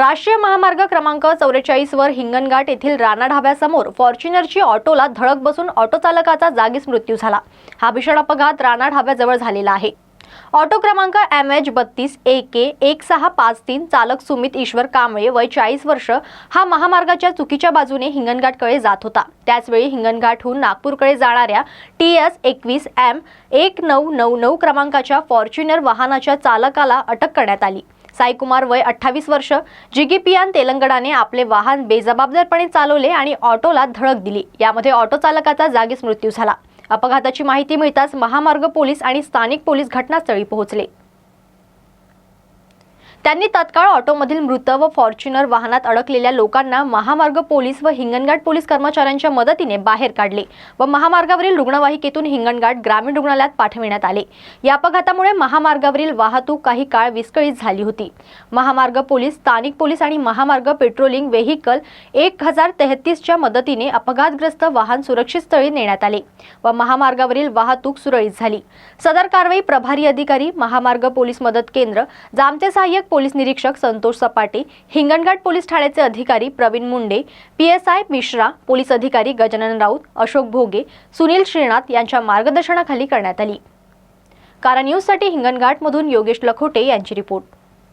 राष्ट्रीय महामार्ग क्रमांक चौवेचाळीस वर हिंगणघाट येथील राणा ढाब्यासमोर फॉर्च्युनरची ऑटोला धडक बसून ऑटो चालकाचा जागीच मृत्यू झाला. हा भीषण अपघात राणा ढाब्याजवळ झालेला आहे. ऑटो क्रमांक एम एच बत्तीस ए के एक सहा पाच तीन चालक सुमित ईश्वर कांबळे वय चाळीस वर्ष हा महामार्गाच्या चुकीच्या बाजूने हिंगणघाटकडे जात होता. त्याचवेळी हिंगणघाटहून नागपूरकडे जाणाऱ्या टी एस एकवीस एम एक नऊ नऊ नऊ क्रमांकाच्या फॉर्च्युनर वाहनाच्या चालकाला अटक करण्यात आली. साईकुमार वय अठ्ठावीस वर्ष जिगीपियान तेलंगणाने आपले वाहन बेजबाबदारपणे चालवले आणि ऑटोला धडक दिली. यामध्ये ऑटो चालकाचा जागीच मृत्यू झाला. अपघाताची माहिती मिळताच महामार्ग पोलीस आणि स्थानिक पोलीस घटनास्थळी पोहोचले. त्यांनी तत्काळ ऑटोमधील मृत व फॉर्च्युनर वाहनात अडकलेल्या लोकांना महामार्ग पोलीस व हिंगणघाट पोलीस कर्मचाऱ्यांच्या मदतीने बाहेर काढले व महामार्गावरील रुग्णवाहिकेतून हिंगणघाट ग्रामीण रुग्णालयात पाठविण्यात आले. या अपघातामुळे महामार्गावरील वाहतूक काही काळ विस्कळीत झाली होती. महामार्ग पोलीस स्थानिक पोलीस आणि महामार्ग पेट्रोलिंग व्हेकल एक हजार तेहतीसच्या मदतीने अपघातग्रस्त वाहन सुरक्षित स्थळी नेण्यात आले व महामार्गावरील वाहतूक सुरळीत झाली. सदर कारवाई प्रभारी अधिकारी महामार्ग पोलीस मदत केंद्र जामते सहाय्यक पोलीस निरीक्षक संतोष सपाटे हिंगणघाट पोलीस ठाण्याचे अधिकारी Pravin Munde P S I Mishra police अधिकारी गजानन राऊत अशोक भोगे सुनील श्रीनाथ यांच्या मार्गदर्शनाखाली करण्यात आली. कारण न्यूजसाठी हिंगणघाटमधून योगेश लखोटे यांची रिपोर्ट.